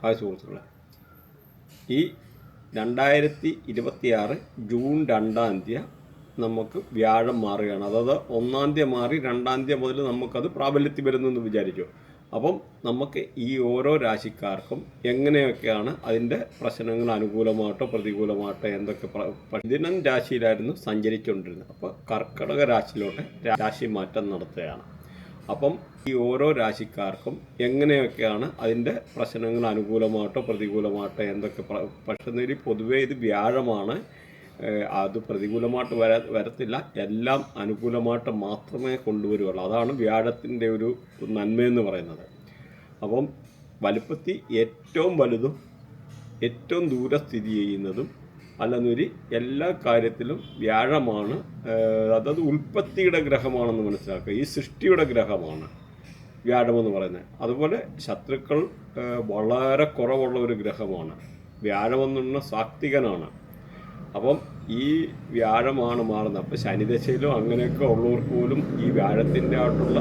Hi സുഹൃത്തുക്കളെ. ഈ രണ്ടായിരത്തി ഇരുപത്തിയാറ് ജൂൺ രണ്ടാം തീയതി നമുക്ക് വ്യാഴം മാറുകയാണ്. അതായത് ഒന്നാം തീയതി മാറി രണ്ടാം തീയതി മുതൽ നമുക്കത് പ്രാബല്യത്തിൽ വരുന്നു എന്ന് വിചാരിച്ചു. അപ്പം നമുക്ക് ഈ ഓരോ രാശിക്കാർക്കും എങ്ങനെയൊക്കെയാണ് അതിന്റെ പ്രശ്നങ്ങൾ അനുകൂലമായിട്ടോ പ്രതികൂലമായിട്ടോ എന്തൊക്കെ പ്രതിനം രാശിയിലായിരുന്നു സഞ്ചരിച്ചുകൊണ്ടിരുന്നത്. അപ്പോൾ കർക്കടക രാശിയിലോട്ട് രാശി മാറ്റം നടത്തുകയാണ്. അപ്പം ഈ ഓരോ രാശിക്കാർക്കും എങ്ങനെയൊക്കെയാണ് അതിന്റെ പ്രശ്നങ്ങൾ അനുകൂലമാട്ടോ പ്രതികൂലമാട്ടോ എന്തൊക്കെ പക്ഷേ പൊതുവേ ഇത് വ്യാഴമാണ്. അത് പ്രതികൂലമായിട്ട് വര വരത്തില്ല. എല്ലാം അനുകൂലമായിട്ട് മാത്രമേ കൊണ്ടുവരുള്ളൂ. അതാണ് വ്യാഴത്തിന്റെ ഒരു നന്മയെന്ന് പറയുന്നത്. അപ്പം വലുപ്പത്തി ഏറ്റവും വലുതും ഏറ്റവും ദൂരെ സ്ഥിതി ചെയ്യുന്നതും അല്ലെന്നൊരു എല്ലാ കാര്യത്തിലും വ്യാഴമാണ് അതായത് ഉൽപ്പത്തിയുടെ ഗ്രഹമാണെന്ന് മനസ്സിലാക്കുക. ഈ സൃഷ്ടിയുടെ ഗ്രഹമാണ് വ്യാഴമെന്ന് പറയുന്നത്. അതുപോലെ ശത്രുക്കൾ വളരെ കുറവുള്ള ഒരു ഗ്രഹമാണ്. വ്യാഴമെന്നുള്ള സാത്വികനാണ്. അപ്പം ഈ വ്യാഴമാണ് മാറുന്നത്. അപ്പം ശനിദശയിലും അങ്ങനെയൊക്കെ ഉള്ളവർക്ക് പോലും ഈ വ്യാഴത്തിന്റെ ആയിട്ടുള്ള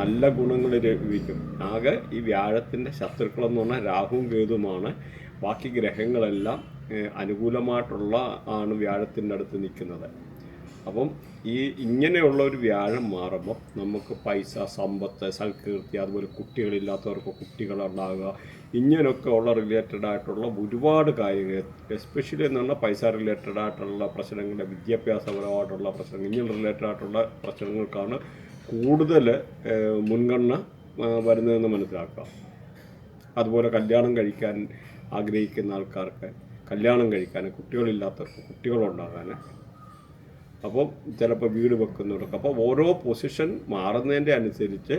നല്ല ഗുണങ്ങൾ ലഭിക്കും. ആകെ ഈ വ്യാഴത്തിന്റെ ശത്രുക്കളെന്ന് പറഞ്ഞാൽ രാഹുവും കേതുമാണ് ബാക്കി ഗ്രഹങ്ങളെല്ലാം അനുകൂലമായിട്ടുള്ള ആണ് വ്യാഴത്തിന്റെ അടുത്ത് നിൽക്കുന്നത്. അപ്പം ഈ ഇങ്ങനെയുള്ള ഒരു വ്യാഴം മാറുമ്പോൾ നമുക്ക് പൈസ സമ്പത്ത് സൽകീർത്തി അതുപോലെ കുട്ടികളില്ലാത്തവർക്ക് കുട്ടികളുണ്ടാകുക ഇങ്ങനെയൊക്കെ ഉള്ള റിലേറ്റഡ് ആയിട്ടുള്ള ഒരുപാട് കാര്യങ്ങൾ എസ്പെഷ്യലി എന്ന് പറഞ്ഞാൽ പൈസ റിലേറ്റഡ് ആയിട്ടുള്ള പ്രശ്നങ്ങൾ വിദ്യാഭ്യാസപരമായിട്ടുള്ള പ്രശ്നങ്ങൾ ഇങ്ങനെ റിലേറ്റഡ് ആയിട്ടുള്ള പ്രശ്നങ്ങൾക്കാണ് കൂടുതൽ മുൻഗണന വരുന്നതെന്ന് മനസ്സിലാക്കുക. അതുപോലെ കല്യാണം കഴിക്കാൻ ആഗ്രഹിക്കുന്ന ആൾക്കാർക്ക് കല്യാണം കഴിക്കാൻ കുട്ടികളില്ലാത്തവർക്ക് കുട്ടികളുണ്ടാകാൻ. അപ്പം ചിലപ്പോൾ വീട് വെക്കുന്നവർക്ക്. അപ്പോൾ ഓരോ പൊസിഷൻ മാറുന്നതിന്റെ അനുസരിച്ച്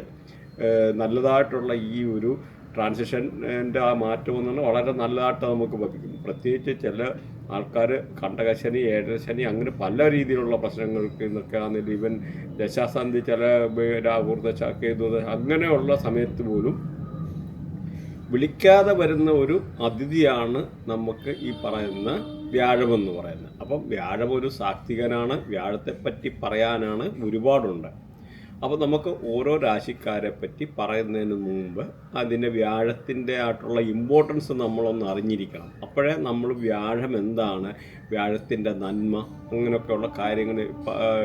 നല്ലതായിട്ടുള്ള ഈ ഒരു ട്രാൻസിഷന്റെ ആ മാറ്റം എന്ന് പറഞ്ഞാൽ വളരെ നല്ലതായിട്ട് നമുക്ക് ലഭിക്കും പ്രത്യേകിച്ച് ചില ആൾക്കാർ കണ്ടകശനി ഏഴരശനി അങ്ങനെ പല രീതിയിലുള്ള പ്രശ്നങ്ങൾക്ക് ഇന്നൊക്കെ ആണെങ്കിലും ഈവൻ ദശാസന്ധി ചില രാഹുർദശ കേതുദശ അങ്ങനെയുള്ള സമയത്ത് പോലും വിളിക്കാതെ വരുന്ന ഒരു അതിഥിയാണ് നമുക്ക് ഈ പറയുന്ന വ്യാഴം എന്ന് പറയുന്നത്. അപ്പം വ്യാഴം ഒരു സാത്വികനാണ്. വ്യാഴത്തെപ്പറ്റി പറയാനാണ് ഒരുപാടുണ്ട്. അപ്പോൾ നമുക്ക് ഓരോ രാശിക്കാരെ പറ്റി പറയുന്നതിന് മുമ്പ് അതിന്റെ വ്യാഴത്തിന്റെ ആയിട്ടുള്ള ഇമ്പോർട്ടൻസ് നമ്മളൊന്ന് അറിഞ്ഞിരിക്കണം. അപ്പോഴേ നമ്മൾ വ്യാഴം എന്താണ് വ്യാഴത്തിന്റെ നന്മ അങ്ങനെയൊക്കെയുള്ള കാര്യങ്ങൾ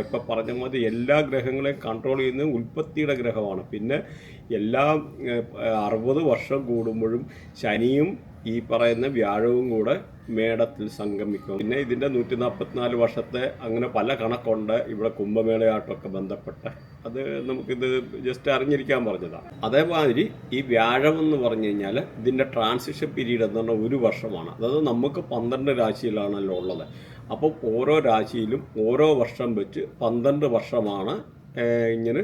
ഇപ്പം പറഞ്ഞ മതി എല്ലാ ഗ്രഹങ്ങളെയും കൺട്രോൾ ചെയ്യുന്നത് ഉൽപ്പത്തിയുടെ ഗ്രഹമാണ്. പിന്നെ എല്ലാ അറുപത് വർഷം കൂടുമ്പോഴും ശനിയും ഈ പറയുന്ന വ്യാഴവും കൂടെ മേടത്തിൽ സംഗമിക്കും. പിന്നെ ഇതിന്റെ നൂറ്റി നാൽപ്പത്തിനാല് വർഷത്തെ അങ്ങനെ പല കണക്കുണ്ട്. ഇവിടെ കുംഭമേളയായിട്ടൊക്കെ ബന്ധപ്പെട്ട്. അത് നമുക്കിത് ജസ്റ്റ് അറിഞ്ഞിരിക്കാൻ പറഞ്ഞതാണ്. അതേമാതിരി ഈ വ്യാഴം എന്ന് പറഞ്ഞു കഴിഞ്ഞാൽ ഇതിന്റെ ട്രാൻസിഷൻ പീരീഡ് എന്ന് പറഞ്ഞാൽ ഒരു വർഷമാണ്. അതായത് നമുക്ക് പന്ത്രണ്ട് രാശിയിലാണല്ലോ ഉള്ളത്. അപ്പോൾ ഓരോ രാശിയിലും ഓരോ വർഷം വെച്ച് പന്ത്രണ്ട് വർഷമാണ് ഇങ്ങനെ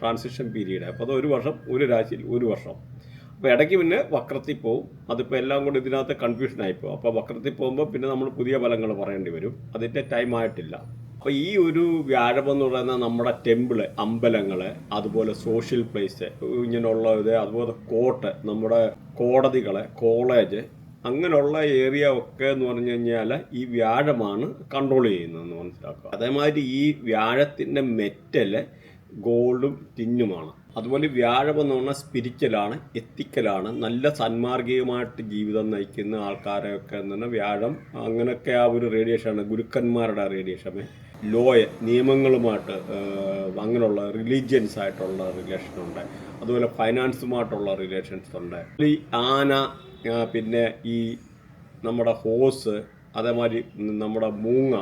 ട്രാൻസിഷൻ പീരീഡ് അപ്പോൾ അത് ഒരു വർഷം ഒരു രാശിയിൽ ഒരു വർഷം. അപ്പോൾ ഇടയ്ക്ക് പിന്നെ വക്രത്തിൽ പോവും. അതിപ്പോൾ എല്ലാം കൂടി ഇതിനകത്ത് കൺഫ്യൂഷൻ ആയിപ്പോവും അപ്പോൾ വക്രത്തിൽ പോകുമ്പോൾ പിന്നെ നമ്മൾ പുതിയ ഫലങ്ങൾ പറയേണ്ടി വരും. അതിന്റെ ടൈം ആയിട്ടില്ല. അപ്പോൾ ഈ ഒരു വ്യാഴം എന്ന് പറയുന്ന നമ്മുടെ ടെമ്പിൾ അമ്പലങ്ങൾ അതുപോലെ സോഷ്യൽ പ്ലേസ് ഇങ്ങനെയുള്ള ഇത് അതുപോലെ കോർട്ട് നമ്മുടെ കോടതികൾ കോളേജ് അങ്ങനെയുള്ള ഏരിയ ഒക്കെ എന്ന് പറഞ്ഞു കഴിഞ്ഞാൽ ഈ വ്യാഴമാണ് കൺട്രോൾ ചെയ്യുന്നതെന്ന് മനസ്സിലാക്കുക. അതേമാതിരി ഈ വ്യാഴത്തിന്റെ മെറ്റൽ ഗോൾഡും ടിന്നുമാണ് അതുപോലെ വ്യാഴം എന്ന് പറഞ്ഞാൽ സ്പിരിച്വലാണ് എത്തിക്കലാണ് നല്ല സന്മാർഗീയമായിട്ട് ജീവിതം നയിക്കുന്ന ആൾക്കാരെയൊക്കെ എന്ന് പറഞ്ഞാൽ വ്യാഴം അങ്ങനെയൊക്കെ ആ ഒരു റേഡിയേഷനാണ് ഗുരുക്കന്മാരുടെ റേഡിയേഷമേ ലോയ നിയമങ്ങളുമായിട്ട് അങ്ങനെയുള്ള റിലീജിയൻസ് ആയിട്ടുള്ള റിലേഷൻ ഉണ്ട്. അതുപോലെ ഫൈനാൻസുമായിട്ടുള്ള റിലേഷൻസ് ഉണ്ട്. ഈ ആന പിന്നെ ഈ നമ്മുടെ ഹോസ് അതേമാതിരി നമ്മുടെ മൂങ്ങ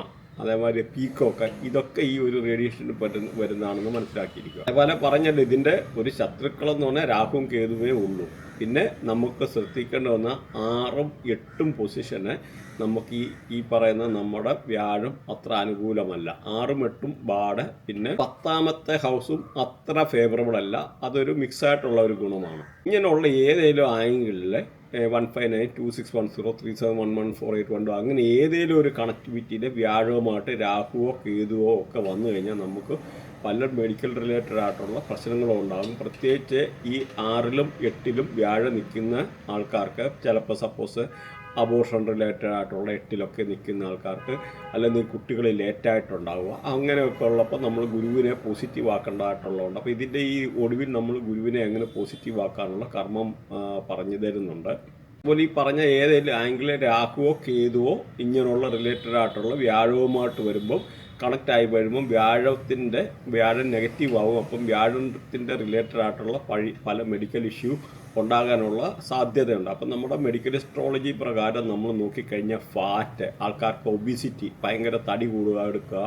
അതേമാതിരി പീക്കോക്ക് ഇതൊക്കെ ഈ ഒരു റേഡിയേഷന് പറ്റുന്ന വരുന്നതാണെന്ന് മനസ്സിലാക്കിയിരിക്കുക. അതേപോലെ പറഞ്ഞല്ലോ ഇതിന്റെ ഒരു ശത്രുക്കളെന്ന് പറഞ്ഞാൽ രാഹുവും കേതുവേ ഉള്ളൂ. പിന്നെ നമുക്ക് ശ്രദ്ധിക്കേണ്ട വന്ന ആറും എട്ടും പൊസിഷന് നമുക്ക് ഈ ഈ പറയുന്ന നമ്മുടെ വ്യാഴം അത്ര അനുകൂലമല്ല. ആറും എട്ടും ബാഡ് പിന്നെ പത്താമത്തെ ഹൗസും അത്ര ഫേവറബിൾ അല്ല. അതൊരു മിക്സ് ആയിട്ടുള്ള ഒരു ഗുണമാണ്. ഇങ്ങനെയുള്ള ഏതെങ്കിലും ആംഗിളിലെ one five nine two six one zero three seven one one four eight one two അങ്ങനെ ഏതെങ്കിലും ഒരു കണക്ടിവിറ്റിയിൽ വ്യാഴവുമായിട്ട് രാഹുവോ കേതുവോ ഒക്കെ വന്നു കഴിഞ്ഞാൽ നമുക്ക് പല മെഡിക്കൽ റിലേറ്റഡ് ആയിട്ടുള്ള പ്രശ്നങ്ങളും ഉണ്ടാകും. പ്രത്യേകിച്ച് ഈ ആറിലും എട്ടിലും വ്യാഴം നിൽക്കുന്ന ആൾക്കാർക്ക് ചിലപ്പോൾ സപ്പോസ് അബോർഷൻ റിലേറ്റഡ് ആയിട്ടുള്ള എട്ടിലൊക്കെ നിൽക്കുന്ന ആൾക്കാർക്ക് അല്ലെങ്കിൽ കുട്ടികൾ ലേറ്റായിട്ടുണ്ടാവുക അങ്ങനെയൊക്കെ ഉള്ളപ്പോൾ നമ്മൾ ഗുരുവിനെ പോസിറ്റീവ് ആക്കേണ്ടതായിട്ടുള്ളതുണ്ട്. അപ്പോൾ ഇതിന്റെ ഈ ഒടുവിൽ നമ്മൾ ഗുരുവിനെ എങ്ങനെ പോസിറ്റീവ് ആക്കാനുള്ള കർമ്മം പറഞ്ഞു തരുന്നുണ്ട്. അതുപോലെ ഈ പറഞ്ഞ ഏതെങ്കിലും ആംഗിളിൽ രാഹുവോ കേതുവോ ഇങ്ങനെയുള്ള റിലേറ്റഡ് ആയിട്ടുള്ള വ്യാഴവുമായിട്ട് വരുമ്പം കണക്റ്റ് ആയി വരുമ്പം വ്യാഴത്തിന്റെ വ്യാഴം നെഗറ്റീവ് ആവും. അപ്പം വ്യാഴത്തിന്റെ റിലേറ്റഡ് ആയിട്ടുള്ള പഴി പല മെഡിക്കൽ ഇഷ്യൂ ഉണ്ടാകാനുള്ള സാധ്യതയുണ്ട്. അപ്പം നമ്മുടെ മെഡിക്കൽ ഹിസ്ട്രോളജി പ്രകാരം നമ്മൾ നോക്കിക്കഴിഞ്ഞാൽ ഫാറ്റ് ആൾക്കാർക്ക് ഒബിസിറ്റി ഭയങ്കര തടി കൂടുക എടുക്കുക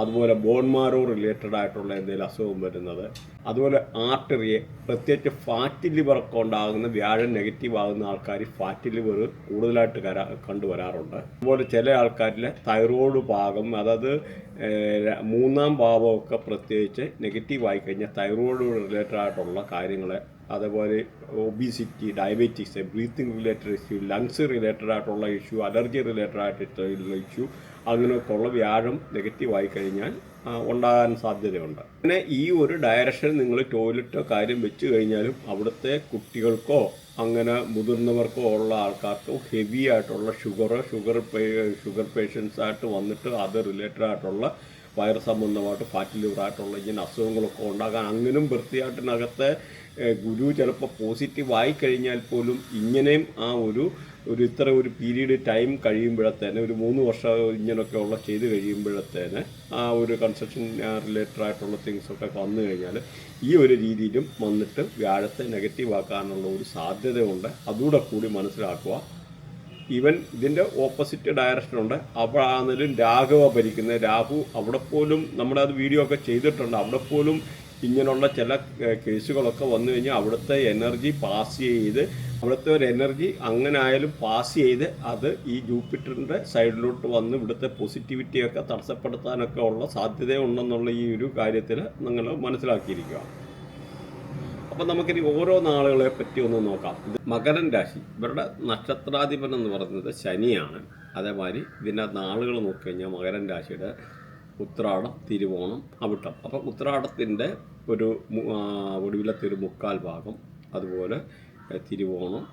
അതുപോലെ ബോൺമാരോ റിലേറ്റഡ് ആയിട്ടുള്ള എന്തെങ്കിലും അസുഖം വരുന്നത് അതുപോലെ ആർട്ടറിയെ പ്രത്യേകിച്ച് ഫാറ്റ് ലിവറൊക്കെ ഉണ്ടാകുന്ന വ്യാഴം നെഗറ്റീവ് ആകുന്ന ആൾക്കാർ ഫാറ്റ് ലിവർ കൂടുതലായിട്ട് കരാ കണ്ടുവരാറുണ്ട്. അതുപോലെ ചില ആൾക്കാരിൽ തൈറോയ്ഡ് ഭാഗം അതായത് മൂന്നാം ഭാവമൊക്കെ പ്രത്യേകിച്ച് നെഗറ്റീവ് ആയി കഴിഞ്ഞാൽ തൈറോയ്ഡ് റിലേറ്റഡ് ആയിട്ടുള്ള കാര്യങ്ങൾ അതേപോലെ obesity diabetics breathing related issue lungs related ആയിട്ടുള്ള ഇഷ്യൂ അലർജി റിലേറ്റഡ് ആയിട്ടുള്ള ഇഷ്യൂ അങ്ങനെയൊക്കെ ഉള്ള വ്യാഴം നെഗറ്റീവായി കഴിഞ്ഞാൽ ഉണ്ടാകാൻ സാധ്യതയുണ്ട്. പിന്നെ ഈ ഒരു ഡയറക്ഷൻ നിങ്ങൾ ടോയ്ലറ്റോ കാര്യം വെച്ച് കഴിഞ്ഞാലും അവിടുത്തെ കുട്ടികൾക്കോ അങ്ങനെ മുതിർന്നവർക്കോ ഉള്ള ആൾക്കാർക്കോ ഹെവി ആയിട്ടുള്ള ഷുഗർ ഷുഗർ ഷുഗർ പേഷ്യൻസ് ആയിട്ട് വന്നിട്ട് അത് റിലേറ്റഡ് ആയിട്ടുള്ള വയറ് സംബന്ധമായിട്ട് ഫാറ്റ് ലിവർ ആയിട്ടുള്ള ഇങ്ങനെ അസുഖങ്ങളൊക്കെ ഉണ്ടാകാൻ അങ്ങനും വൃത്തിയായിട്ടിനകത്തെ ഗുരു ചിലപ്പോൾ പോസിറ്റീവ് ആയി കഴിഞ്ഞാൽ പോലും ഇങ്ങനെയും ആ ഒരു ഒരു ഇത്ര ഒരു പീരീഡ് ടൈം കഴിയുമ്പോഴത്തേന് ഒരു മൂന്ന് വർഷം ഇങ്ങനെയൊക്കെ ഉള്ള ചെയ്ത് കഴിയുമ്പോഴത്തേന് ആ ഒരു കൺസ്ട്രക്ഷൻ റിലേറ്റഡ് ആയിട്ടുള്ള തിങ്സ് ഒക്കെ വന്നു കഴിഞ്ഞാൽ ഈ ഒരു രീതിയിലും വന്നിട്ട് വ്യാഴത്തെ നെഗറ്റീവ് ആക്കാനുള്ള ഒരു സാധ്യതയുണ്ട്. അതുകൂടെ കൂടി മനസ്സിലാക്കുക. ഈവൻ ഇതിന്റെ ഓപ്പോസിറ്റ് ഡയറക്ഷനുണ്ട് അപ്പോഴാണെങ്കിലും രാഘവ ഭരിക്കുന്നത് രാഹു അവിടെ പോലും നമ്മുടെ അത് വീഡിയോ ഒക്കെ ചെയ്തിട്ടുണ്ട്. അവിടെ പോലും ഇങ്ങനെയുള്ള ചില കേസുകളൊക്കെ വന്നു കഴിഞ്ഞാൽ അവിടുത്തെ എനർജി പാസ് ചെയ്ത് അവിടുത്തെ ഒരു എനർജി അങ്ങനെ ആയാലും പാസ് ചെയ്ത് അത് ഈ ജൂപ്പിറ്ററിന്റെ സൈഡിലോട്ട് വന്ന് ഇവിടുത്തെ പോസിറ്റിവിറ്റിയൊക്കെ തടസ്സപ്പെടുത്താനൊക്കെ ഉള്ള സാധ്യതയുണ്ടെന്നുള്ള ഈ ഒരു കാര്യത്തിൽ നിങ്ങൾ മനസ്സിലാക്കിയിരിക്കുക. അപ്പം നമുക്കിനി ഓരോ നാളുകളെ പറ്റി ഒന്ന് നോക്കാം. ഇത് മകരൻ രാശി. ഇവരുടെ നക്ഷത്രാധിപൻ എന്ന് പറയുന്നത് ശനിയാണ്. അതേമാതിരി ഇതിന്റെ നാളുകൾ നോക്കിക്കഴിഞ്ഞാൽ മകരൻ രാശിയുടെ ഉത്രാടം തിരുവോണം അവിട്ടം. അപ്പം ഉത്രാടത്തിന്റെ ഒരു ഒടുവിലത്തെ ഒരു മുക്കാൽ ഭാഗം അതുപോലെ തിരുവോണം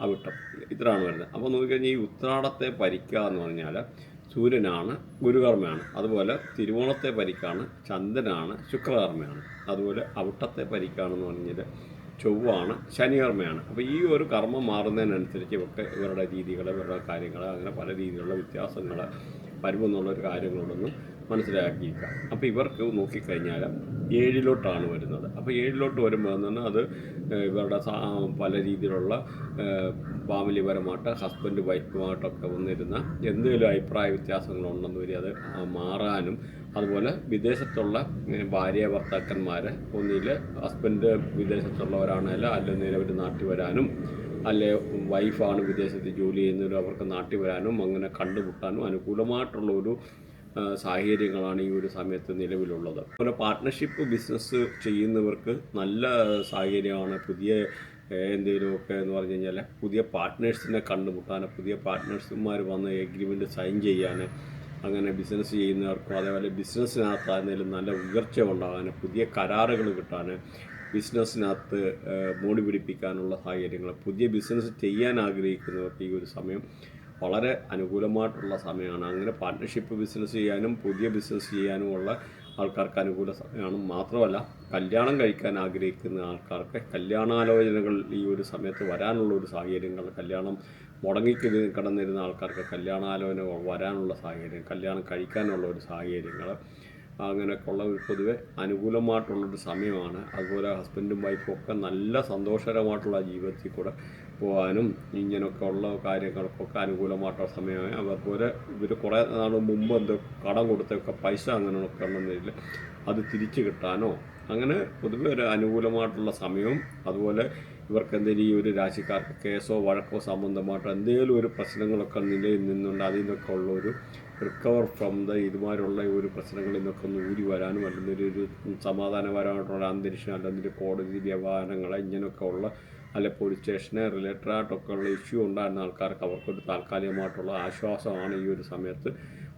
അവിട്ടം. ഇത്രയാണ് വരുന്നത്. അപ്പോൾ നോക്കിക്കഴിഞ്ഞാൽ ഈ ഉത്രാടത്തെ പരിക്കുക എന്ന് പറഞ്ഞാൽ സൂര്യനാണ് ഗുരുകർമ്മയാണ്. അതുപോലെ തിരുവോണത്തെ പരിക്കാണ് ചന്ദ്രനാണ് ശുക്രകർമ്മയാണ്. അതുപോലെ അവിട്ടത്തെ പരിക്കാണെന്ന് പറഞ്ഞാൽ ചൊവ്വാണ് ശനികർമ്മയാണ്. അപ്പോൾ ഈ ഒരു കർമ്മം മാറുന്നതിനനുസരിച്ച് ഇവർക്ക് ഇവരുടെ രീതികൾ ഇവരുടെ കാര്യങ്ങൾ അങ്ങനെ പല രീതിയിലുള്ള വ്യത്യാസങ്ങൾ വരുമെന്നുള്ളൊരു കാര്യങ്ങളോടൊന്ന് മനസ്സിലാക്കിയിരിക്കുക അപ്പോൾ ഇവർക്ക് നോക്കിക്കഴിഞ്ഞാൽ ഏഴിലോട്ടാണ് വരുന്നത്. അപ്പോൾ ഏഴിലോട്ട് വരുമ്പോൾ പറഞ്ഞാൽ അത് ഇവരുടെ പല രീതിയിലുള്ള ഫാമിലിപരമായിട്ട് ഹസ്ബൻഡ് വൈഫുമായിട്ടൊക്കെ വന്നിരുന്ന എന്തെങ്കിലും അഭിപ്രായ വ്യത്യാസങ്ങളുണ്ടെന്ന് വരി അത് മാറാനും അതുപോലെ വിദേശത്തുള്ള ഭാര്യ ഭർത്താക്കന്മാർ ഒന്നിൽ ഹസ്ബൻഡ് വിദേശത്തുള്ളവരാണെങ്കിൽ അല്ലെങ്കിൽ അവർ നാട്ടിൽ വരാനും അല്ലെ വൈഫാണ് വിദേശത്ത് ജോലി ചെയ്യുന്നവരും അവർക്ക് നാട്ടിൽ വരാനും അങ്ങനെ കണ്ടുമുട്ടാനും അനുകൂലമായിട്ടുള്ള ഒരു സാഹചര്യങ്ങളാണ് ഈ ഒരു സമയത്ത് നിലവിലുള്ളത്. അതുപോലെ പാർട്ട്ണർഷിപ്പ് ബിസിനസ് ചെയ്യുന്നവർക്ക് നല്ല സാഹചര്യമാണ്. പുതിയ എന്തെങ്കിലുമൊക്കെ എന്ന് പറഞ്ഞു കഴിഞ്ഞാൽ പുതിയ പാർട്ട്നേഴ്സിനെ കണ്ടുമുട്ടാൻ പുതിയ പാർട്ട്നേഴ്സുമാർ വന്ന് എഗ്രിമെന്റ് സൈൻ ചെയ്യാൻ അങ്ങനെ ബിസിനസ് ചെയ്യുന്നവർക്കും അതേപോലെ ബിസിനസ്സിനകത്തായിരുന്നാലും നല്ല ഉയർച്ച ഉണ്ടാകാൻ പുതിയ കരാറുകൾ കിട്ടാൻ ബിസിനസ്സിനകത്ത് മോടി പിടിപ്പിക്കാനുള്ള സാഹചര്യങ്ങൾ പുതിയ ബിസിനസ് ചെയ്യാൻ ആഗ്രഹിക്കുന്നവർക്ക് ഈ ഒരു സമയം വളരെ അനുകൂലമായിട്ടുള്ള സമയമാണ്. അങ്ങനെ പാർട്ട്ണർഷിപ്പ് ബിസിനസ് ചെയ്യാനും പുതിയ ബിസിനസ് ചെയ്യാനുമുള്ള ആൾക്കാർക്ക് അനുകൂല സമയമാണ്. മാത്രമല്ല കല്യാണം കഴിക്കാൻ ആഗ്രഹിക്കുന്ന ആൾക്കാർക്ക് കല്യാണാലോചനകൾ ഈ ഒരു സമയത്ത് വരാനുള്ള ഒരു സാഹചര്യങ്ങൾ കല്യാണം മുടങ്ങി കിടന്നിരുന്ന ആൾക്കാർക്ക് കല്യാണാലോചനകൾ വരാനുള്ള സാഹചര്യം കല്യാണം കഴിക്കാനുള്ള ഒരു സാഹചര്യങ്ങൾ അങ്ങനെയൊക്കെയുള്ള ഒരു പൊതുവെ അനുകൂലമായിട്ടുള്ളൊരു സമയമാണ്. അതുപോലെ ഹസ്ബൻഡും വൈഫും ഒക്കെ നല്ല സന്തോഷകരമായിട്ടുള്ള ജീവിതത്തിൽ കൂടെ പോകാനും ഇങ്ങനെയൊക്കെ ഉള്ള കാര്യങ്ങൾക്കൊക്കെ അനുകൂലമായിട്ടുള്ള സമയമായി. അതുപോലെ ഇവർ കുറേ നാൾ മുമ്പ് എന്തോ കടം കൊടുത്തൊക്കെ പൈസ അങ്ങനെയൊക്കെ ഉണ്ടെന്നില്ല അത് തിരിച്ചു കിട്ടാനോ അങ്ങനെ പൊതുവെ ഒരു അനുകൂലമായിട്ടുള്ള സമയവും അതുപോലെ ഇവർക്ക് എന്തെങ്കിലും ഈ ഒരു രാശിക്കാർക്ക് കേസോ വഴക്കോ സംബന്ധമായിട്ടോ എന്തെങ്കിലും ഒരു പ്രശ്നങ്ങളൊക്കെ നിലയിൽ നിന്നുണ്ട് അതിൽ നിന്നൊക്കെ ഉള്ള ഒരു റിക്കവർ ഫ്രം ദ ഇതുമാരുള്ള ഒരു പ്രശ്നങ്ങളിൽ നിന്നൊക്കെ ഒന്ന് ഊരി വരാനും അല്ലെങ്കിൽ ഒരു സമാധാനപരമായിട്ടുള്ള അന്തരീക്ഷം അല്ലെങ്കിൽ കോടതി വ്യവഹാരങ്ങൾ ഇങ്ങനെയൊക്കെ ഉള്ള അല്ലെ പോലീസ് സ്റ്റേഷന് റിലേറ്റഡ് ഇഷ്യൂ ഉണ്ടായിരുന്ന ആൾക്കാർക്ക് അവർക്കൊരു താൽക്കാലികമായിട്ടുള്ള ആശ്വാസമാണ് ഈ ഒരു സമയത്ത്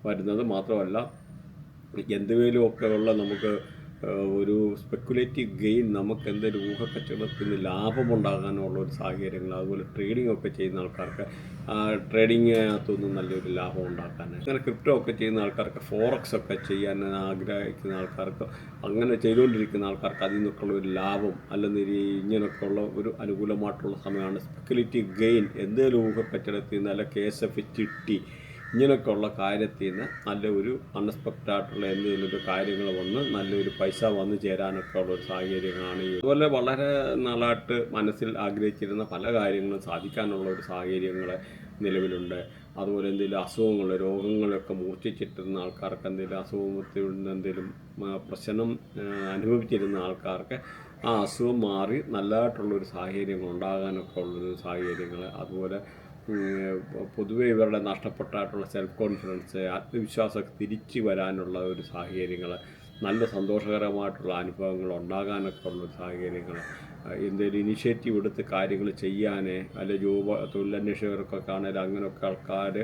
വരുന്നത്. മാത്രമല്ല എന്തെങ്കിലുമൊക്കെ ഉള്ള നമുക്ക് ഒരു സ്പെക്കുലേറ്റീവ് ഗെയിൻ നമുക്ക് എന്തെങ്കിലും ഊഹക്കച്ചവടത്തിന് ലാഭമുണ്ടാകാനുള്ള ഒരു സാഹചര്യങ്ങൾ അതുപോലെ ട്രേഡിംഗ് ഒക്കെ ചെയ്യുന്ന ആൾക്കാർക്ക് ട്രേഡിങ്ങിനകത്തൊന്നും നല്ലൊരു ലാഭം ഉണ്ടാക്കാൻ. അങ്ങനെ ക്രിപ്റ്റോ ഒക്കെ ചെയ്യുന്ന ആൾക്കാർക്ക് ഫോറക്സ് ഒക്കെ ചെയ്യാൻ ആഗ്രഹിക്കുന്ന ആൾക്കാർക്ക് അങ്ങനെ ചെയ്തുകൊണ്ടിരിക്കുന്ന ആൾക്കാർക്ക് അതിൽ നിന്നൊക്കെയുള്ള ഒരു ലാഭം അല്ലെങ്കിൽ ഇങ്ങനെയൊക്കെ ഉള്ള ഒരു അനുകൂലമായിട്ടുള്ള സമയമാണ് സ്പെക്കുലേറ്റീവ് ഗെയിൻ എന്തെങ്കിലും ഊഹക്കച്ചവടത്തിൽ നിന്ന് കേസ് എഫ് ചിട്ടി ഇങ്ങനെയൊക്കെയുള്ള കാര്യത്തിൽ നിന്ന് നല്ലൊരു അൺഎക്സ്പെക്റ്റഡ് ആയിട്ടുള്ള എന്തെങ്കിലും കാര്യങ്ങൾ വന്ന് നല്ലൊരു പൈസ വന്നു ചേരാനൊക്കെ ഉള്ള ഒരു സാഹചര്യമാണ് അതുപോലെ വളരെ നാളായിട്ട് മനസ്സിൽ ആഗ്രഹിച്ചിരുന്ന പല കാര്യങ്ങളും സാധിക്കാനുള്ള ഒരു സാഹചര്യങ്ങൾ നിലവിലുണ്ട്. അതുപോലെ എന്തെങ്കിലും അസുഖങ്ങൾ രോഗങ്ങളൊക്കെ മൂർച്ഛിച്ചിട്ടിരുന്ന ആൾക്കാർക്ക് എന്തെങ്കിലും അസുഖത്തിൽ എന്തെങ്കിലും പ്രശ്നം അനുഭവിച്ചിരുന്ന ആൾക്കാർക്ക് ആ അസുഖം മാറി നല്ലതായിട്ടുള്ളൊരു സാഹചര്യങ്ങൾ ഉണ്ടാകാനൊക്കെ ഉള്ളൊരു സാഹചര്യങ്ങൾ അതുപോലെ പൊതുവെ ഇവരുടെ നഷ്ടപ്പെട്ടായിട്ടുള്ള സെൽഫ് കോൺഫിഡൻസ് ആത്മവിശ്വാസമൊക്കെ തിരിച്ചു വരാനുള്ള ഒരു സാഹചര്യങ്ങൾ നല്ല സന്തോഷകരമായിട്ടുള്ള അനുഭവങ്ങൾ ഉണ്ടാകാനൊക്കെ ഉള്ള സാഹചര്യങ്ങൾ എന്തെങ്കിലും ഇനിഷ്യേറ്റീവ് എടുത്ത് കാര്യങ്ങൾ ചെയ്യാൻ അല്ലെ ജോബ് തൊഴിലന്വേഷകർക്കൊക്കെ ആണെങ്കിൽ അങ്ങനെയൊക്കെ ആൾക്കാർ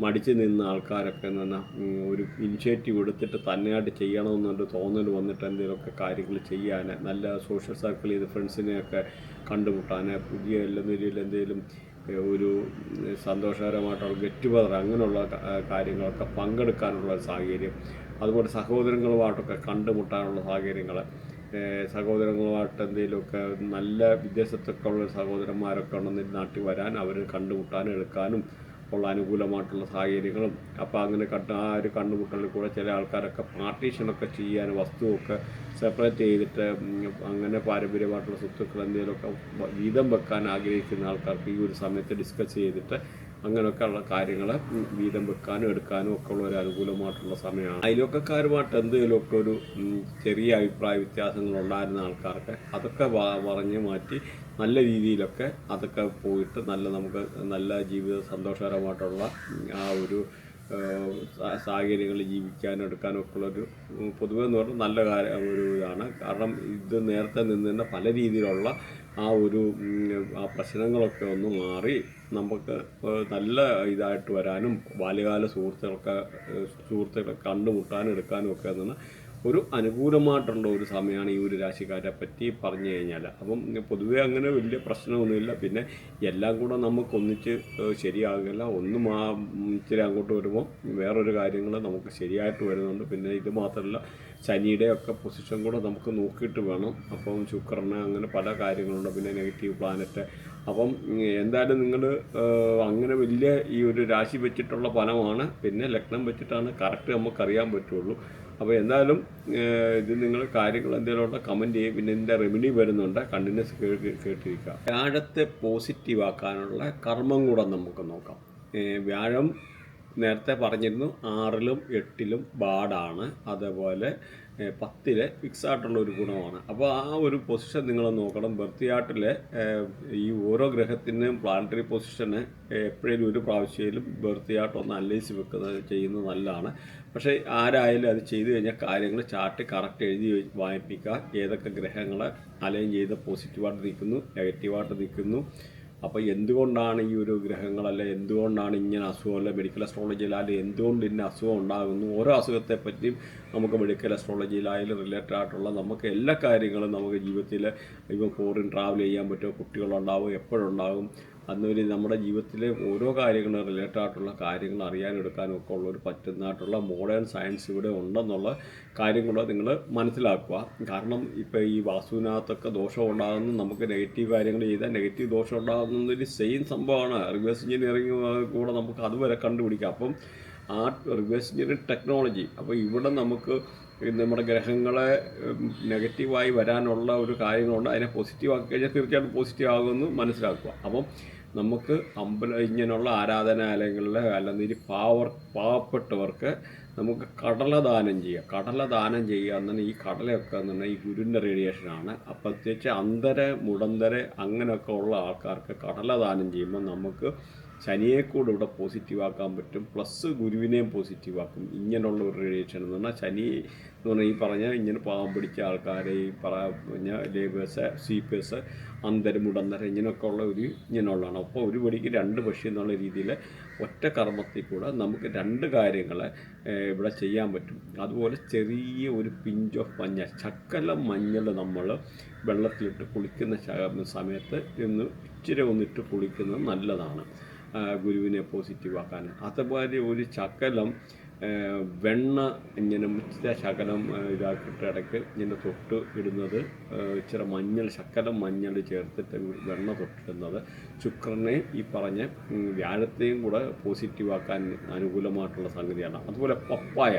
മടിച്ചു നിന്ന ആൾക്കാരൊക്കെ നിന്ന് ഒരു ഇനിഷ്യേറ്റീവ് എടുത്തിട്ട് തന്നെയായിട്ട് ചെയ്യണമെന്നൊരു തോന്നൽ വന്നിട്ട് എന്തെങ്കിലുമൊക്കെ കാര്യങ്ങൾ ചെയ്യാൻ നല്ല സോഷ്യൽ സർക്കിൾ ചെയ്ത് ഫ്രണ്ട്സിനെയൊക്കെ കണ്ടുമുട്ടാൻ പുതിയ എല്ലാ നിലയിൽ എന്തെങ്കിലും ഒരു സന്തോഷകരമായിട്ടുള്ള ഗെറ്റ് ടുഗദർ അങ്ങനെയുള്ള കാര്യങ്ങളൊക്കെ പങ്കെടുക്കാനുള്ള സാഹചര്യം. അതുപോലെ സഹോദരങ്ങളുമായിട്ടൊക്കെ കണ്ടുമുട്ടാനുള്ള സാഹചര്യങ്ങൾ സഹോദരങ്ങളുമായിട്ട് എന്തെങ്കിലുമൊക്കെ നല്ല വിദേശത്തൊക്കെ ഉള്ള സഹോദരന്മാരൊക്കെ ഉണ്ടെങ്കിൽ നാട്ടിൽ വരാൻ അവരെ കണ്ടുമുട്ടാനും എടുക്കാനും ഉള്ള അനുകൂലമായിട്ടുള്ള സാഹചര്യങ്ങളും അപ്പോൾ അങ്ങനെ കണ്ട് ആ ഒരു കണ്ണുമുട്ടലിൽ കൂടെ ചില ആൾക്കാരൊക്കെ പാർട്ടീഷനൊക്കെ ചെയ്യാൻ വസ്തുവൊക്കെ സെപ്പറേറ്റ് ചെയ്തിട്ട് അങ്ങനെ പാരമ്പര്യമായിട്ടുള്ള സ്വത്തുക്കൾ എന്തെങ്കിലുമൊക്കെ വീതം വെക്കാൻ ആഗ്രഹിക്കുന്ന ആൾക്കാർക്ക് ഈ ഒരു സമയത്ത് ഡിസ്കസ് ചെയ്തിട്ട് അങ്ങനെയൊക്കെ ഉള്ള കാര്യങ്ങൾ വീതം വെക്കാനും എടുക്കാനും ഒക്കെ ഉള്ള ഒരു അനുകൂലമായിട്ടുള്ള സമയമാണ്. അയൽവക്കക്കാരുമായിട്ട് എന്തെങ്കിലുമൊക്കെ ഒരു ചെറിയ അഭിപ്രായ വ്യത്യാസങ്ങൾ ഉണ്ടായിരുന്ന ആൾക്കാർക്ക് അതൊക്കെ പറഞ്ഞ് മാറ്റി നല്ല രീതിയിലൊക്കെ അതൊക്കെ പോയിട്ട് നല്ല നമുക്ക് നല്ല ജീവിത സന്തോഷകരമായിട്ടുള്ള ആ ഒരു സാഹചര്യങ്ങളിൽ ജീവിക്കാനും എടുക്കാനും ഒക്കെ ഉള്ളൊരു പൊതുവെ എന്ന് പറഞ്ഞാൽ നല്ല കാര്യം ഒരു ഇതാണ്. കാരണം ഇത് നേരത്തെ നിന്ന് തന്നെ പല രീതിയിലുള്ള ആ ഒരു ആ പ്രശ്നങ്ങളൊക്കെ ഒന്ന് മാറി നമുക്ക് നല്ല ഇതായിട്ട് വരാനും ബാല്യകാല സുഹൃത്തുക്കളൊക്കെ സുഹൃത്തുക്കളെ കണ്ടുമുട്ടാനും എടുക്കാനും ഒക്കെ എന്ന് ഒരു അനുകൂലമായിട്ടുള്ള ഒരു സമയമാണ് ഈ ഒരു രാശിക്കാരെ പറ്റി പറഞ്ഞു കഴിഞ്ഞാൽ അപ്പം പൊതുവേ അങ്ങനെ വലിയ പ്രശ്നമൊന്നുമില്ല. പിന്നെ എല്ലാം കൂടെ നമുക്ക് ഒന്നിച്ച് ശരിയാകില്ല. ഒന്നും ആ ഇച്ചിരി അങ്ങോട്ട് വരുമ്പോൾ വേറൊരു കാര്യങ്ങൾ നമുക്ക് ശരിയായിട്ട് വരുന്നുണ്ട്. പിന്നെ ഇത് മാത്രമല്ല ശനിയുടെ ഒക്കെ പൊസിഷൻ കൂടെ നമുക്ക് നോക്കിയിട്ട് വേണം. അപ്പം ശുക്രന് അങ്ങനെ പല കാര്യങ്ങളുണ്ട്. പിന്നെ നെഗറ്റീവ് പ്ലാനറ്റ് അപ്പം എന്തായാലും നിങ്ങൾ അങ്ങനെ വലിയ ഈ ഒരു രാശി വെച്ചിട്ടുള്ള ഫലമാണ്. പിന്നെ ലഗ്നം വെച്ചിട്ടാണ്. കറക്റ്റ് നമുക്കറിയാൻ പറ്റുള്ളൂ. അപ്പോൾ എന്തായാലും ഇത് നിങ്ങൾ കാര്യങ്ങൾ എന്തെങ്കിലും ഉണ്ടോ കമന്റ് ചെയ്യും. പിന്നെ ഇതിന്റെ റെമഡി വരുന്നുണ്ട്. കണ്ടിന്യൂസ് കേട്ട് കേട്ടിരിക്കുക. വ്യാഴത്തെ പോസിറ്റീവ് ആക്കാനുള്ള കർമ്മം കൂടെ നമുക്ക് നോക്കാം. വ്യാഴം നേരത്തെ പറഞ്ഞിരുന്നു. ആറിലും എട്ടിലും ബാഡാണ് അതേപോലെ പത്തിൽ ഫിക്സ് ആയിട്ടുള്ള ഒരു ഗുണമാണ്. അപ്പോൾ ആ ഒരു പൊസിഷൻ നിങ്ങൾ നോക്കണം. ബർത്തിയാട്ടിലെ ഈ ഓരോ ഗ്രഹത്തിന്റെയും പ്ലാനറ്ററി പൊസിഷന് എപ്പോഴും ഒരു പ്രാവശ്യയിലും ബർത്തിയാട്ട് ഒന്ന് അനലൈസ് വെക്കുന്നത് ചെയ്യുന്നത് നല്ലതാണ്. പക്ഷേ ആരായാലും അത് ചെയ്തു കഴിഞ്ഞാൽ കാര്യങ്ങൾ ചാർട്ട് കറക്റ്റ് എഴുതി വായിപ്പിക്കുക. ഏതൊക്കെ ഗ്രഹങ്ങൾ അലൈൻ ചെയ്ത് പോസിറ്റീവായിട്ട് നിൽക്കുന്നു നെഗറ്റീവായിട്ട് നിൽക്കുന്നു. അപ്പോൾ എന്തുകൊണ്ടാണ് ഈ ഒരു ഗ്രഹങ്ങളല്ല എന്തുകൊണ്ടാണ് ഇങ്ങനെ അസുഖം അല്ല മെഡിക്കൽ അസ്ട്രോളജിയിലായാലും എന്തുകൊണ്ട് ഇന്ന അസുഖം ഉണ്ടാകുന്നു? ഓരോ അസുഖത്തെ പറ്റിയും നമുക്ക് മെഡിക്കൽ അസ്ട്രോളജിയിലായാലും റിലേറ്റഡ് ആയിട്ടുള്ള നമുക്ക് എല്ലാ കാര്യങ്ങളും നമുക്ക് ജീവിതത്തിൽ ഇപ്പം ഫോറിൻ ട്രാവൽ ചെയ്യാൻ പറ്റുമോ? കുട്ടികളുണ്ടാവും എപ്പോഴുണ്ടാകും അന്നൊരു നമ്മുടെ ജീവിതത്തിലെ ഓരോ കാര്യങ്ങളും റിലേറ്റഡ് ആയിട്ടുള്ള കാര്യങ്ങൾ അറിയാനും എടുക്കാനും ഒക്കെ ഉള്ള ഒരു പറ്റുന്നതായിട്ടുള്ള മോഡേൺ സയൻസ് ഇവിടെ ഉണ്ടെന്നുള്ള കാര്യം കൂടെ നിങ്ങൾ മനസ്സിലാക്കുക. കാരണം ഇപ്പോൾ ഈ വാസ്തുവിനകത്തൊക്കെ ദോഷം ഉണ്ടാകുന്ന നമുക്ക് നെഗറ്റീവ് കാര്യങ്ങൾ ചെയ്താൽ നെഗറ്റീവ് ദോഷം ഉണ്ടാകുന്നൊരു സെയിം സംഭവമാണ്. റിവേഴ്സ് എഞ്ചിനീയറിംഗ് കൂടെ നമുക്ക് അതുവരെ കണ്ടുപിടിക്കാം. അപ്പം ആ റിവേഴ്സ് എഞ്ചിനീയറിംഗ് ടെക്നോളജി അപ്പോൾ ഇവിടെ നമുക്ക് നമ്മുടെ ഗ്രഹങ്ങളെ നെഗറ്റീവായി വരാനുള്ള ഒരു കാര്യങ്ങളുണ്ട്. അതിനെ പോസിറ്റീവ് ആക്കി കഴിഞ്ഞാൽ തീർച്ചയായിട്ടും പോസിറ്റീവ് ആകുമെന്ന് മനസ്സിലാക്കുക. അപ്പം നമുക്ക് അമ്പല ഇങ്ങനെയുള്ള ആരാധനാലയങ്ങളിൽ അല്ലെങ്കിൽ പാവർ പാവപ്പെട്ടവർക്ക് നമുക്ക് കടലദാനം ചെയ്യുക. കടലദാനം ചെയ്യുക എന്നാണ് ഈ കടലയൊക്കെ എന്ന് പറഞ്ഞാൽ ഈ ഗുരുവിന്റെ റേഡിയേഷനാണ് അപ്പം പ്രത്യേകിച്ച് അന്തര മുടന്തര അങ്ങനെയൊക്കെ ഉള്ള ആൾക്കാർക്ക് കടലദാനം ചെയ്യുമ്പോൾ നമുക്ക് ശനിയെ കൂടെ ഇവിടെ പോസിറ്റീവ് ആക്കാൻ പറ്റും. പ്ലസ് ഗുരുവിനെയും പോസിറ്റീവ് ആക്കും. ഇങ്ങനെയുള്ള ഒരു റേഡിയേഷൻ എന്ന് പറഞ്ഞാൽ ശനി എന്ന് പറഞ്ഞാൽ ഈ പറഞ്ഞ ഇങ്ങനെ പാവം പിടിച്ച ആൾക്കാരെ ഈ പറഞ്ഞ ലേബേഴ്സ് സ്വീപ്പേഴ്സ് അന്തരം മുടന്തരം ഇങ്ങനെയൊക്കെ ഉള്ള ഒരു ഇങ്ങനെയുള്ളതാണ്. അപ്പോൾ ഒരു പടിക്ക് രണ്ട് പക്ഷി എന്നുള്ള രീതിയിൽ ഒറ്റ കർമ്മത്തിൽ കൂടെ നമുക്ക് രണ്ട് കാര്യങ്ങൾ ഇവിടെ ചെയ്യാൻ പറ്റും. അതുപോലെ ചെറിയ ഒരു പിഞ്ച് ഓഫ് മഞ്ഞൾ ചക്കല മഞ്ഞൾ നമ്മൾ വെള്ളത്തിലിട്ട് കുളിക്കുന്ന സമയത്ത് ഇന്ന് ഇച്ചിരി ഒന്നിട്ട് കുളിക്കുന്നത് നല്ലതാണ്. ഗുരുവിനെ പോസിറ്റീവ് ആക്കാൻ. അതുപോലെ ഒരു ആ, വെണ്ണ ഇങ്ങനെ ഇച്ചിരി ശകലം ആ, ഇതാക്കിയിട്ട് ഇടയ്ക്ക് ഇങ്ങനെ തൊട്ട് ഇടുന്നത് ഇച്ചിരി മഞ്ഞൾ ശക്കലം മഞ്ഞൾ ചേർത്തിട്ട് വെണ്ണ തൊട്ടിടുന്നത്. ശുക്രനെ ഈ പറഞ്ഞ വ്യാഴത്തെയും കൂടെ പോസിറ്റീവ് ആക്കാൻ അനുകൂലമായിട്ടുള്ള സംഗതിയാണ്. അതുപോലെ പപ്പായ.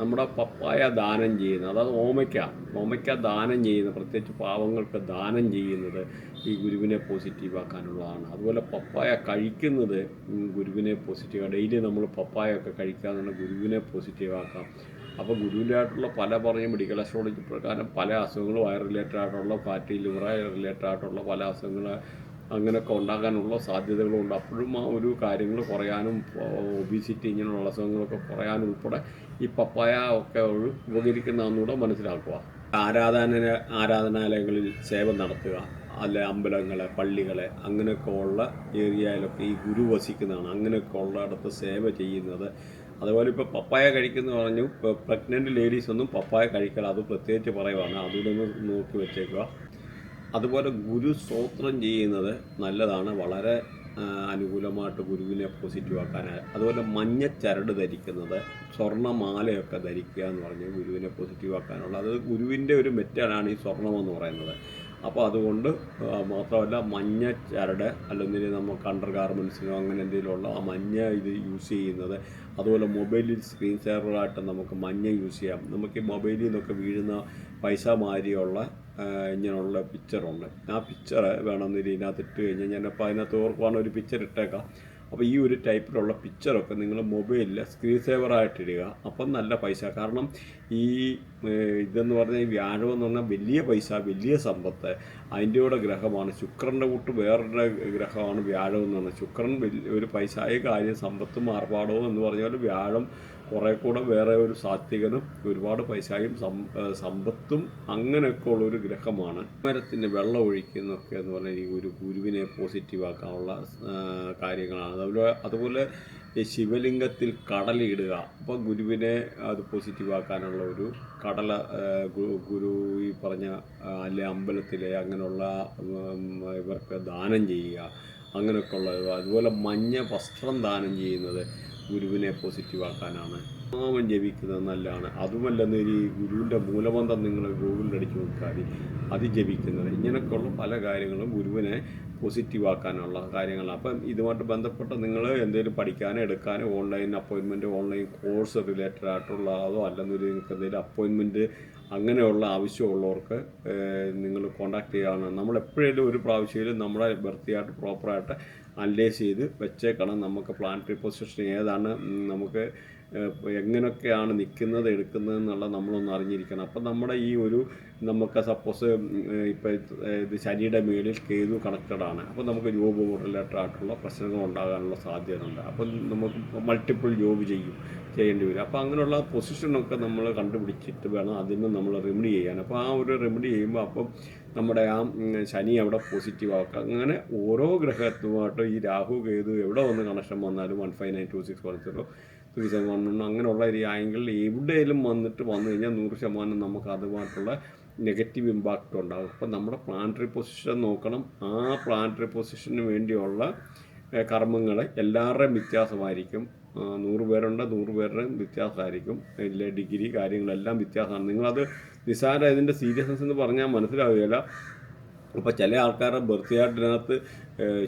നമ്മുടെ പപ്പായ ദാനം ചെയ്യുന്നത്. അതായത് ഓമയ്ക്ക. ഓമയ്ക്ക ദാനം ചെയ്യുന്നത് പ്രത്യേകിച്ച് പാവങ്ങൾക്ക് ദാനം ചെയ്യുന്നത് ഈ ഗുരുവിനെ പോസിറ്റീവ് ആക്കാനുള്ളതാണ്. അതുപോലെ പപ്പായ കഴിക്കുന്നത് ഗുരുവിനെ പോസിറ്റീവ് ഡെയിലി നമ്മൾ പപ്പായ ഒക്കെ കഴിക്കാന്നുള്ള ഗുരുവിനെ പോസിറ്റീവ് ആക്കാം. അപ്പോൾ ഗുരുവിന്റെ ആയിട്ടുള്ള പല പറഞ്ഞ മെഡിക്കൽ അസ്ട്രോളജി പ്രകാരം പല അസുഖങ്ങൾ വയർ റിലേറ്റഡ് ആയിട്ടുള്ള ഫാറ്റി ലിവർ റിലേറ്റഡ് ആയിട്ടുള്ള പല അസുഖങ്ങൾ അങ്ങനെയൊക്കെ ഉണ്ടാകാനുള്ള സാധ്യതകളുണ്ട്. അപ്പോഴും ആ ഒരു കാര്യങ്ങൾ കുറയാനും ഒബീസിറ്റി ഇങ്ങനെയുള്ള അസുഖങ്ങളൊക്കെ കുറയാനും ഉൾപ്പെടെ ഈ പപ്പായ ഒക്കെ ഒരു മനസ്സിലാക്കുക. ആരാധന ആരാധനാലയങ്ങളിൽ സേവ നടത്തുക. അല്ലെ അമ്പലങ്ങളെ പള്ളികളെ അങ്ങനെയൊക്കെ ഉള്ള ഏരിയയിലൊക്കെ ഈ ഗുരു വസിക്കുന്നതാണ്. അങ്ങനെയൊക്കെ ഉള്ളിടത്ത് സേവ ചെയ്യുന്നത്. അതുപോലെ ഇപ്പോൾ പപ്പായ കഴിക്കുന്ന പറഞ്ഞു ഇപ്പോൾ പ്രഗ്നന്റ് ലേഡീസ് ഒന്നും പപ്പായ കഴിക്കണം അത് പ്രത്യേകിച്ച് പറയുവാണ്. അതിലൊന്ന് നോക്കി വെച്ചേക്കുക. അതുപോലെ ഗുരു സ്തോത്രം ചെയ്യുന്നത് നല്ലതാണ്. വളരെ അനുകൂലമായിട്ട് ഗുരുവിനെ പോസിറ്റീവ് ആക്കാനായി അതുപോലെ മഞ്ഞ ചരട് ധരിക്കുന്നത് സ്വർണമാലയൊക്കെ ധരിക്കുക എന്ന് പറഞ്ഞ് ഗുരുവിനെ പോസിറ്റീവ് ആക്കാനുള്ള. അത് ഗുരുവിന്റെ ഒരു മെറ്റാണ് ഈ സ്വർണമെന്ന് പറയുന്നത്. അപ്പോൾ അതുകൊണ്ട് മാത്രമല്ല മഞ്ഞ ചരട് അല്ലെങ്കിൽ നമുക്ക് അണ്ടർ ഗാർമെൻസിനോ അങ്ങനെ എന്തെങ്കിലുമുള്ള ആ മഞ്ഞ ഇത് യൂസ് ചെയ്യുന്നത്. അതുപോലെ മൊബൈലിൽ സ്ക്രീൻ സേവറായിട്ട് നമുക്ക് മഞ്ഞ യൂസ് ചെയ്യാം. നമുക്ക് ഈ മൊബൈലിൽ നിന്നൊക്കെ വീഴുന്ന പൈസ മാതിരിയുള്ള ആ, ഇങ്ങനെയുള്ള പിക്ചറുണ്ട്. ആ പിക്ചർ വേണമെന്നില്ല ഇതിനകത്ത് ഇട്ട് കഴിഞ്ഞാൽ ഞാനപ്പോൾ അതിനകത്ത് ഓർക്കുവാണ് ഒരു പിക്ചർ ഇട്ടേക്കാം. അപ്പോൾ ഈ ഒരു ടൈപ്പിലുള്ള പിക്ചറൊക്കെ നിങ്ങൾ മൊബൈലിൽ സ്ക്രീൻ സേവറായിട്ട് ഇടുക. അപ്പം നല്ല പൈസ. കാരണം ഈ ഇതെന്ന് പറഞ്ഞാൽ ഈ വ്യാഴം എന്ന് പറഞ്ഞാൽ വലിയ പൈസ വലിയ സമ്പത്ത്. അതിന്റെ കൂടെ ഗ്രഹമാണ്. ശുക്രന്റെ കൂട്ട് വേറൊരു ഗ്രഹമാണ് വ്യാഴം എന്ന് പറഞ്ഞാൽ ശുക്രൻ ഒരു പൈസയായ കാര്യം സമ്പത്തും ആർഭാടവും എന്ന് പറഞ്ഞാൽ വ്യാഴം കുറേ കൂടെ വേറെ ഒരു സാത്വികനും ഒരുപാട് പൈസയും സമ്പത്തും അങ്ങനെയൊക്കെ ഉള്ള ഒരു ഗ്രഹമാണ്. മരത്തിന് വെള്ളം ഒഴിക്കുന്നൊക്കെ എന്ന് പറഞ്ഞാൽ ഈ ഒരു ഗുരുവിനെ പോസിറ്റീവ് ആക്കാനുള്ള കാര്യങ്ങളാണ്. അതുപോലെ അതുപോലെ ശിവലിംഗത്തിൽ കടലിടുക. അപ്പോൾ ഗുരുവിനെ അത് പോസിറ്റീവ് ആക്കാനുള്ള ഒരു കടല ഗുരു ഈ പറഞ്ഞ അല്ലെ അമ്പലത്തിലെ അങ്ങനെയുള്ള ഇവർക്ക് ദാനം ചെയ്യുക. അങ്ങനെയൊക്കെ ഉള്ളത് അതുപോലെ മഞ്ഞ വസ്ത്രം ദാനം ചെയ്യുന്നത് ഗുരുവിനെ പോസിറ്റീവ് ആക്കാനാണ്. നാമം ജപിക്കുന്നത് നല്ലതാണ്. അതുമല്ല ഈ ഗുരുവിന്റെ മൂലമന്ത്രം നിങ്ങൾ ഗൂഗിളിൽ അടിച്ചു നോക്കിയാൽ അത് ജപിക്കുന്നത് ഇങ്ങനെയൊക്കെയുള്ള പല കാര്യങ്ങളും ഗുരുവിനെ പോസിറ്റീവാക്കാനുള്ള കാര്യങ്ങളാണ്. അപ്പം ഇതുമായിട്ട് ബന്ധപ്പെട്ട് നിങ്ങൾ എന്തെങ്കിലും പഠിക്കാനോ എടുക്കാനോ ഓൺലൈൻ അപ്പോയിൻമെന്റ് ഓൺലൈൻ കോഴ്സ് റിലേറ്റഡ് ആയിട്ടുള്ള അതോ അല്ലെങ്കിൽ നിങ്ങൾക്ക് എന്തെങ്കിലും അപ്പോയിൻമെന്റ് അങ്ങനെയുള്ള ആവശ്യമുള്ളവർക്ക് നിങ്ങൾ കോൺടാക്ട് ചെയ്യുകയാണ് നമ്മൾ എപ്പോഴേലും ഒരു പ്രാവശ്യമായാലും നമ്മളെ വൃത്തിയായിട്ട് പ്രോപ്പറായിട്ട് അനലൈസ് ചെയ്ത് വെച്ചേക്കണം. നമുക്ക് പ്ലാനറ്ററി പൊസിഷൻ ഏതാണ് നമുക്ക് എങ്ങനെയൊക്കെയാണ് നിൽക്കുന്നത് എടുക്കുന്നത് എന്നുള്ള നമ്മളൊന്ന് അറിഞ്ഞിരിക്കണം. അപ്പം നമ്മുടെ ഈ ഒരു നമുക്ക് സപ്പോസ് ഇപ്പോൾ ഇത് ശനിയുടെ മേളിൽ കേതു കണക്റ്റഡ് ആണ്. അപ്പോൾ നമുക്ക് ജോബ് റിലേറ്റഡ് ആയിട്ടുള്ള പ്രശ്നങ്ങൾ ഉണ്ടാകാനുള്ള സാധ്യതയുണ്ട്. അപ്പം നമുക്ക് മൾട്ടിപ്പിൾ ജോബ് ചെയ്യും ചെയ്യേണ്ടി വരും. അപ്പോൾ അങ്ങനെയുള്ള പൊസിഷനൊക്കെ നമ്മൾ കണ്ടുപിടിച്ചിട്ട് വേണം അതിന് നമ്മൾ റെമഡി ചെയ്യാൻ. അപ്പോൾ ആ ഒരു റെമഡി ചെയ്യുമ്പോൾ അപ്പം നമ്മുടെ ആ ശനി അവിടെ പോസിറ്റീവ് ആക്കുക. അങ്ങനെ ഓരോ ഗ്രഹത്തുമായിട്ട് ഈ രാഹു കേതു എവിടെ വന്ന് കണക്ഷൻ വന്നാലും one five nine two six one zero one one അങ്ങനെയുള്ള ഒരു ആംഗിളിൽ എവിടെയെങ്കിലും വന്നിട്ട് വന്നു കഴിഞ്ഞാൽ നൂറ് ശതമാനം നമുക്ക് അതുമായിട്ടുള്ള നെഗറ്റീവ് ഇമ്പാക്റ്റ് ഉണ്ടാകും അപ്പം നമ്മുടെ പ്ലാനറ്ററി പൊസിഷൻ നോക്കണം. ആ പ്ലാനറ്ററി പൊസിഷന് വേണ്ടിയുള്ള കർമ്മങ്ങൾ എല്ലാവരുടെയും വ്യത്യാസമായിരിക്കും. നൂറ് പേരുണ്ട് നൂറ് പേരുടെയും വ്യത്യാസമായിരിക്കും. ഇതിലെ ഡിഗ്രി കാര്യങ്ങളെല്ലാം വ്യത്യാസമാണ്. നിങ്ങളത് നിസ്സാര ഇതിന്റെ സീരിയസ്നെസ് എന്ന് പറഞ്ഞാൽ മനസ്സിലാവുകയില്ല. അപ്പോൾ ചില ആൾക്കാരുടെ ബർത്ത്യാർഡിനകത്ത്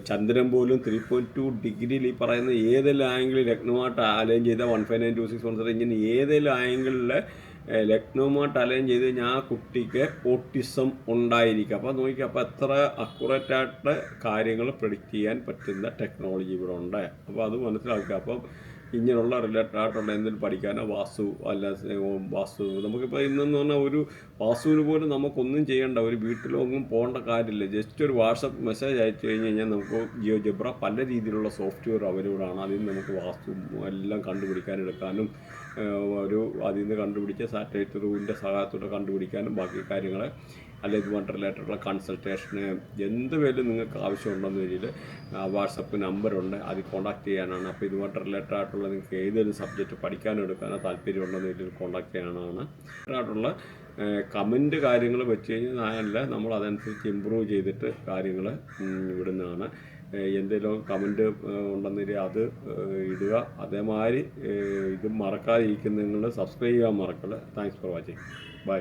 ചന്ദ്രൻ പോലും ത്രീ പോയിന്റ് ടു ഡിഗ്രിയിൽ ഈ പറയുന്ന ഏതെല്ലാം ആംഗിളിൽ ലഗ്നമായിട്ട് അലൈൻ ചെയ്ത one five nine two six one seven ഇങ്ങനെ ഏതെല്ലാം ആംഗിളിൽ ലഗ്നവുമായിട്ട് അലൈൻ ചെയ്ത് കഴിഞ്ഞാൽ ആ കുട്ടിക്ക് ഓട്ടിസം ഉണ്ടായിരിക്കും. അപ്പോൾ നോക്കി അപ്പോൾ എത്ര അക്യുറേറ്റ് ആയിട്ട് കാര്യങ്ങൾ പ്രെഡിക്റ്റ് ചെയ്യാൻ പറ്റുന്ന ടെക്നോളജി ഇവിടെ ഉണ്ട്. അപ്പോൾ അത് മനസ്സിലാക്കുക. അപ്പം ഇങ്ങനെയുള്ള റിലേറ്റഡ് ആയിട്ടുള്ള എന്തെങ്കിലും പഠിക്കാനോ വാസ്തു അല്ല വാസ്തു നമുക്കിപ്പോൾ ഇന്നെന്ന് പറഞ്ഞാൽ ഒരു വാസ്തുവിന് പോലും നമുക്കൊന്നും ചെയ്യേണ്ട. ഒരു വീട്ടിലൊന്നും പോകേണ്ട കാര്യമില്ല. ജസ്റ്റ് ഒരു വാട്സപ്പ് മെസ്സേജ് അയച്ചു കഴിഞ്ഞ് കഴിഞ്ഞാൽ നമുക്ക് ജിയോ ജബ്ര പല രീതിയിലുള്ള സോഫ്റ്റ്വെയർ ആണ്. അതിൽ നിന്ന് നമുക്ക് വാസ്തു എല്ലാം കണ്ടുപിടിക്കാൻ എടുക്കാനും ഒരു അതിൽ നിന്ന് കണ്ടുപിടിച്ച സാറ്റലൈറ്റ് റൂവിന്റെ സഹായത്തോടെ കണ്ടുപിടിക്കാനും ബാക്കി കാര്യങ്ങൾ അല്ലെങ്കിൽ ഇതുമായിട്ട് റിലേറ്റഡുള്ള കൺസൾട്ടേഷന് എന്ത് പേരിലും നിങ്ങൾക്ക് ആവശ്യമുണ്ടെന്ന് രീതിയിൽ വാട്സപ്പ് നമ്പറുണ്ട് അതിൽ കോൺടാക്ട് ചെയ്യാനാണ്. അപ്പോൾ ഇതുമായിട്ട് റിലേറ്റഡ് ആയിട്ടുള്ള നിങ്ങൾക്ക് ഏതൊരു സബ്ജക്റ്റ് പഠിക്കാനോ എടുക്കാനോ താല്പര്യമുണ്ടെന്ന് വെച്ചാൽ കോൺടാക്ട് ചെയ്യാനാണ്. ആയിട്ടുള്ള കമന്റ് കാര്യങ്ങൾ വെച്ച് കഴിഞ്ഞാൽ നമ്മൾ അതനുസരിച്ച് ഇമ്പ്രൂവ് ചെയ്തിട്ട് കാര്യങ്ങൾ ഇവിടുന്നതാണ് എന്തെങ്കിലും കമന്റ് ഉണ്ടെന്നില്ല അത് ഇടുക. അതേമാതിരി ഇത് മറക്കാതെ ഇരിക്കുന്ന നിങ്ങൾ സബ്സ്ക്രൈബ് ചെയ്യാൻ മറക്കല്ല താങ്ക്സ് ഫോർ വാച്ചിങ് ബൈ